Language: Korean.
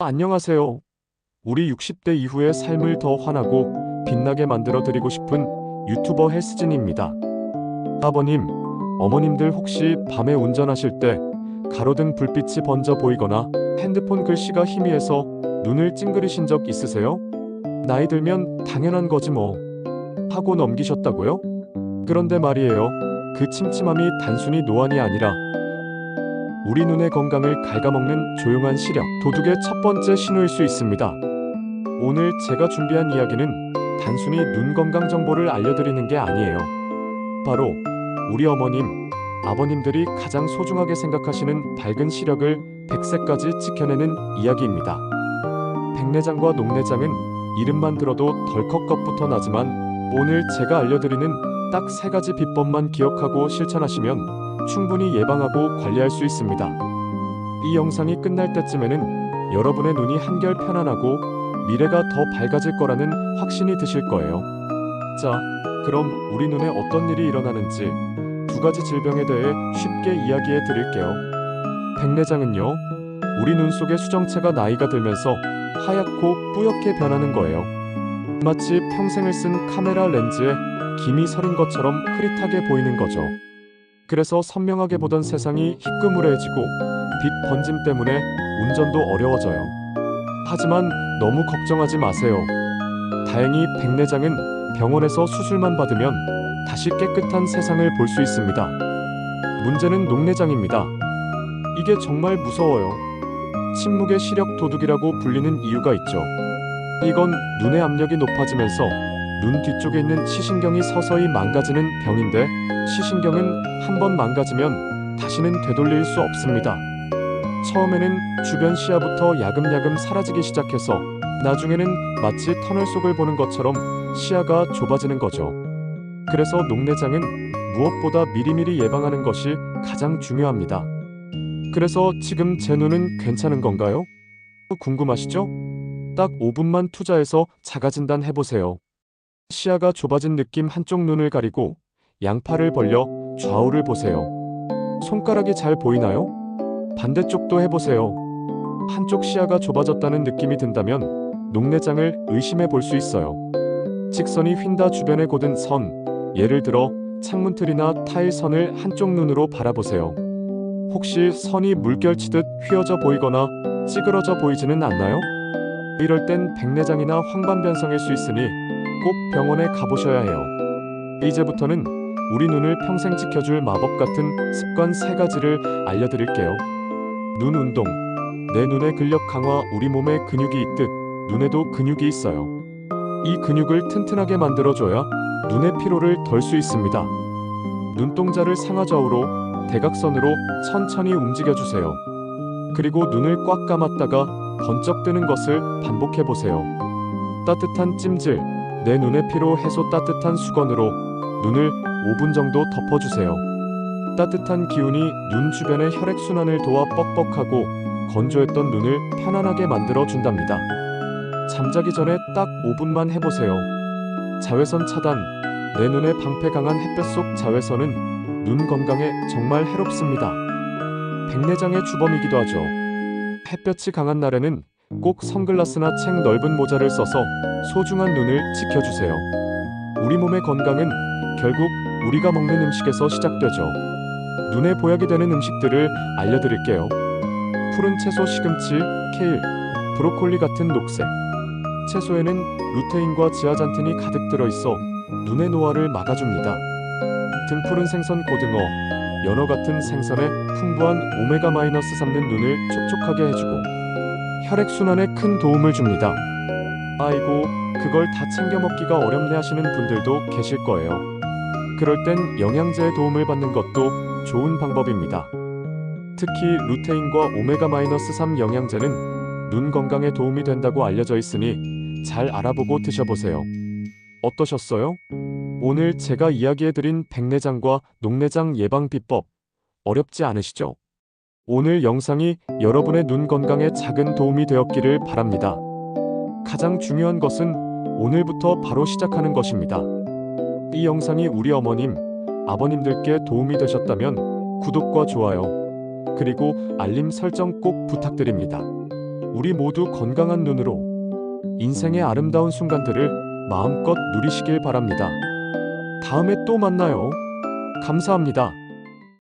안녕하세요. 우리 60대 이후의 삶을 더 환하고 빛나게 만들어 드리고 싶은 유튜버 헬스진입니다. 아버님, 어머님들 혹시 밤에 운전하실 때 가로등 불빛이 번져 보이거나 핸드폰 글씨가 희미해서 눈을 찡그리신 적 있으세요? 나이 들면 당연한 거지 뭐. 하고 넘기셨다고요? 그런데 말이에요. 그 침침함이 단순히 노안이 아니라 우리 눈의 건강을 갉아먹는 조용한 시력, 도둑의 첫 번째 신호일 수 있습니다. 오늘 제가 준비한 이야기는 단순히 눈 건강 정보를 알려드리는 게 아니에요. 바로 우리 어머님, 아버님들이 가장 소중하게 생각하시는 밝은 시력을 100세까지 지켜내는 이야기입니다. 백내장과 녹내장은 이름만 들어도 덜컥 겁부터 나지만 오늘 제가 알려드리는 딱 세 가지 비법만 기억하고 실천하시면 충분히 예방하고 관리할 수 있습니다. 이 영상이 끝날 때쯤에는 여러분의 눈이 한결 편안하고 미래가 더 밝아질 거라는 확신이 드실 거예요. 자, 그럼 우리 눈에 어떤 일이 일어나는지 두 가지 질병에 대해 쉽게 이야기해 드릴게요. 백내장은요, 우리 눈 속의 수정체가 나이가 들면서 하얗고 뿌옇게 변하는 거예요. 마치 평생을 쓴 카메라 렌즈에 김이 서린 것처럼 흐릿하게 보이는 거죠. 그래서 선명하게 보던 세상이 희끄무레해지고 빛 번짐 때문에 운전도 어려워져요. 하지만 너무 걱정하지 마세요. 다행히 백내장은 병원에서 수술만 받으면 다시 깨끗한 세상을 볼 수 있습니다. 문제는 녹내장입니다. 이게 정말 무서워요. 침묵의 시력 도둑이라고 불리는 이유가 있죠. 이건 눈의 압력이 높아지면서 눈 뒤쪽에 있는 시신경이 서서히 망가지는 병인데 시신경은 한 번 망가지면 다시는 되돌릴 수 없습니다. 처음에는 주변 시야부터 야금야금 사라지기 시작해서 나중에는 마치 터널 속을 보는 것처럼 시야가 좁아지는 거죠. 그래서 녹내장은 무엇보다 미리미리 예방하는 것이 가장 중요합니다. 그래서 지금 제 눈은 괜찮은 건가요? 궁금하시죠? 딱 5분만 투자해서 자가진단 해보세요. 시야가 좁아진 느낌 한쪽 눈을 가리고 양팔을 벌려 좌우를 보세요. 손가락이 잘 보이나요? 반대쪽도 해보세요. 한쪽 시야가 좁아졌다는 느낌이 든다면 녹내장을 의심해 볼 수 있어요. 직선이 휜다 주변에 곧은 선, 예를 들어 창문틀이나 타일 선을 한쪽 눈으로 바라보세요. 혹시 선이 물결치듯 휘어져 보이거나 찌그러져 보이지는 않나요? 이럴 땐 백내장이나 황반변성일 수 있으니 꼭 병원에 가보셔야 해요. 이제부터는 우리 눈을 평생 지켜줄 마법 같은 습관 세 가지를 알려드릴게요. 눈 운동. 내 눈의 근력 강화 우리 몸에 근육이 있듯 눈에도 근육이 있어요. 이 근육을 튼튼하게 만들어줘야 눈의 피로를 덜 수 있습니다. 눈동자를 상하좌우로 대각선으로 천천히 움직여주세요. 그리고 눈을 꽉 감았다가 번쩍 뜨는 것을 반복해 보세요. 따뜻한 찜질, 내 눈의 피로 해소 따뜻한 수건으로 눈을 5분 정도 덮어주세요. 따뜻한 기운이 눈 주변의 혈액순환을 도와 뻑뻑하고 건조했던 눈을 편안하게 만들어 준답니다. 잠자기 전에 딱 5분만 해보세요. 자외선 차단, 내 눈에 방패 강한 햇볕 속 자외선은 눈 건강에 정말 해롭습니다. 백내장의 주범이기도 하죠. 햇볕이 강한 날에는 꼭 선글라스나 책 넓은 모자를 써서 소중한 눈을 지켜주세요. 우리 몸의 건강은 결국 우리가 먹는 음식에서 시작되죠. 눈에 보약이 되는 음식들을 알려드릴게요. 푸른 채소 시금치, 케일, 브로콜리 같은 녹색. 채소에는 루테인과 지아잔틴이 가득 들어있어 눈의 노화를 막아줍니다. 등푸른 생선 고등어, 연어 같은 생선에 풍부한 오메가-3는 눈을 촉촉하게 해주고 혈액순환에 큰 도움을 줍니다. 아이고, 그걸 다 챙겨 먹기가 어렵네 하시는 분들도 계실 거예요. 그럴 땐 영양제의 도움을 받는 것도 좋은 방법입니다. 특히 루테인과 오메가-3 영양제는 눈 건강에 도움이 된다고 알려져 있으니 잘 알아보고 드셔보세요. 어떠셨어요? 오늘 제가 이야기해드린 백내장과 녹내장 예방 비법 어렵지 않으시죠? 오늘 영상이 여러분의 눈 건강에 작은 도움이 되었기를 바랍니다. 가장 중요한 것은 오늘부터 바로 시작하는 것입니다. 이 영상이 우리 어머님, 아버님들께 도움이 되셨다면 구독과 좋아요, 그리고 알림 설정 꼭 부탁드립니다. 우리 모두 건강한 눈으로 인생의 아름다운 순간들을 마음껏 누리시길 바랍니다. 다음에 또 만나요. 감사합니다.